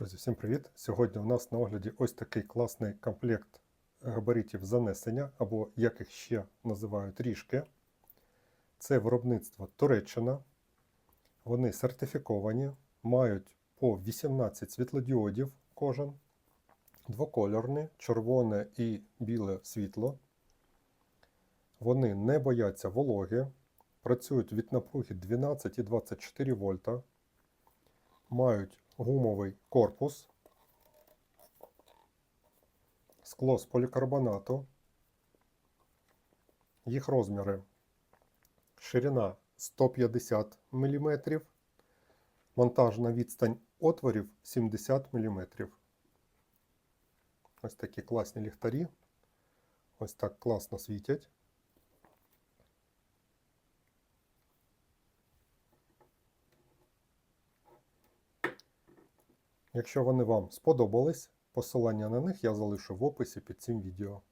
Друзі, всім привіт! Сьогодні у нас на огляді ось такий класний комплект габаритів занесення, або як їх ще називають ріжки. Це виробництво Туреччина. Вони сертифіковані, мають по 18 світлодіодів кожен, двокольорні, червоне і біле світло. Вони не бояться вологи, працюють від напруги 12 і 24 вольта мають гумовий корпус, скло з полікарбонату, їх розміри ширина 150 мм, монтажна відстань отворів 70 мм. Ось такі класні ліхтарі. Ось так класно світять. Якщо вони вам сподобались, посилання на них я залишу в описі під цим відео.